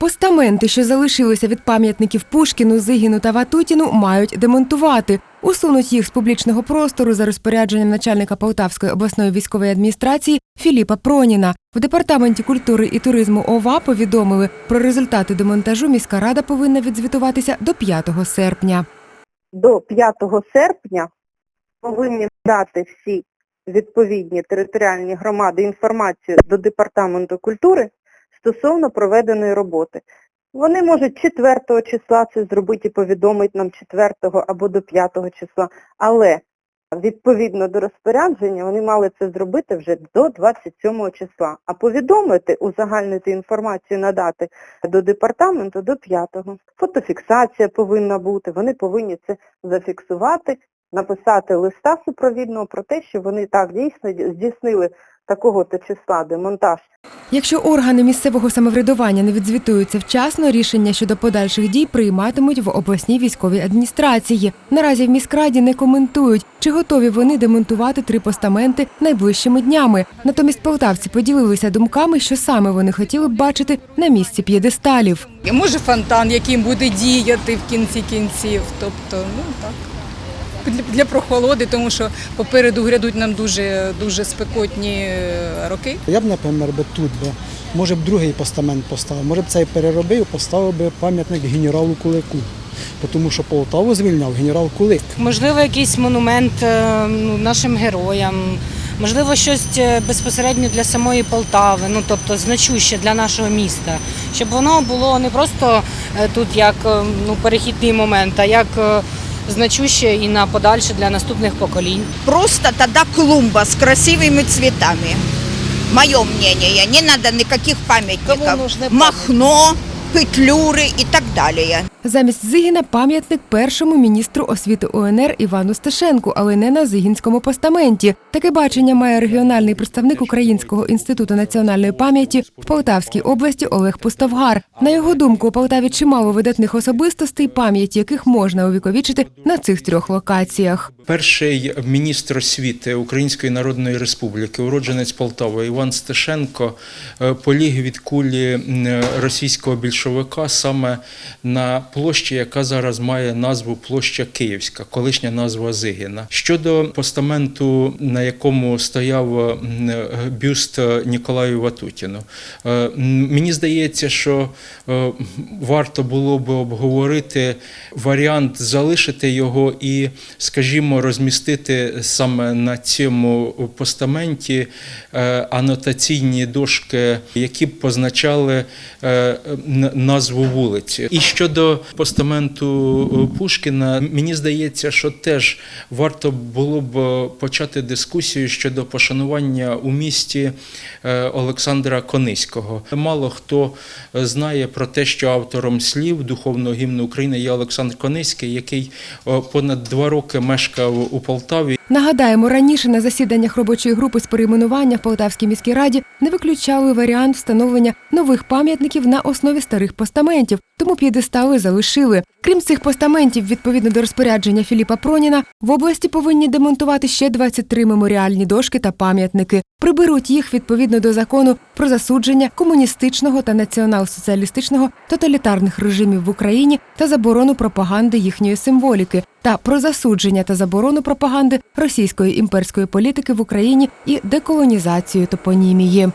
Постаменти, що залишилися від пам'ятників Пушкіну, Зигіну та Ватутіну, мають демонтувати. Усунуть їх з публічного простору за розпорядженням начальника Полтавської обласної військової адміністрації Філіпа Проніна. В департаменті культури і туризму ОВА повідомили про результати демонтажу. Міська рада повинна відзвітуватися до 5 серпня. до 5 серпня повинні дати всі відповідні територіальні громади інформацію до Департаменту культури стосовно проведеної роботи. Вони можуть 4 числа це зробити і повідомити нам 4 або до 5 числа, але відповідно до розпорядження вони мали це зробити вже до 27 числа, а повідомити, узагальнити інформацію, надати до департаменту до 5-го. Фотофіксація повинна бути, вони повинні це зафіксувати, написати листа супровідного про те, що вони так дійсно здійснили такого-то числа демонтаж Якщо органи місцевого самоврядування не відзвітуються вчасно, рішення щодо подальших дій прийматимуть в обласній військовій адміністрації. Наразі в міськраді не коментують, чи готові вони демонтувати три постаменти найближчими днями. Натомість полтавці поділилися думками, що саме вони хотіли б бачити на місці п'єдесталів. Може фонтан, яким буде діяти в кінці кінців. Тобто, ну так. Для, для прохолоди, тому що попереду грядуть нам дуже дуже спекотні е, роки. Я б, наприклад, би тут би, може б другий постамент поставив, може б цей переробив, поставив би пам'ятник генералу Кулику. Тому що Полтаву звільняв генерал Кулик. Можливо, якийсь монумент е, ну, нашим героям, можливо, щось е, безпосередньо для самої Полтави, ну тобто значуще для нашого міста, щоб воно було не просто тут як ну, перехідний момент, а як значуще і на подальше для наступних поколінь. Просто тогда клумба с красивыми цветами. Мое мнение, не надо никаких памятников. Махно, петлюры и так далее. Замість Зигіна пам'ятник першому міністру освіти УНР Івану Стешенку, але не на Зигінському постаменті. Таке бачення має регіональний представник Українського інституту національної пам'яті в Полтавській області Олег Пустовгар. На його думку, у Полтаві чимало видатних особистостей, пам'яті яких можна увіковічити на цих трьох локаціях. Перший міністр освіти Української Народної Республіки, уродженець Полтави Іван Стешенко, е, поліг від кулі російського більшовика саме на площі, яка зараз має назву площа Київська, колишня назва Зигіна. Щодо постаменту, на якому стояв бюст Ніколаю Ватутіну, е, мені здається, що е, варто було би обговорити варіант залишити його і, скажімо, розмістити саме на цьому постаменті е, анотаційні дошки, які б позначали е, назву вулиці. І щодо постаменту е, Пушкіна, мені здається, що теж варто було б почати дискусію щодо пошанування у місті е, Олександра Кониського. Мало хто е, знає про те, що автором слів духовного гімну України є Олександр Кониський, який е, понад два роки мешкав у Полтаві. Нагадаємо, раніше на засіданнях робочої групи з перейменування в Полтавській міській раді не виключали варіант встановлення нових пам'ятників на основі старих постаментів, тому п'єдестали залишили. Крім цих постаментів, відповідно до розпорядження Філіпа Проніна, в області повинні демонтувати ще 23 меморіальні дошки та пам'ятники. Приберуть їх відповідно до закону про засудження комуністичного та націонал-соціалістичного тоталітарних режимів в Україні та заборону пропаганди їхньої символіки, та про засудження та заборону пропаганди російської імперської політики в Україні і деколонізацію топонімії.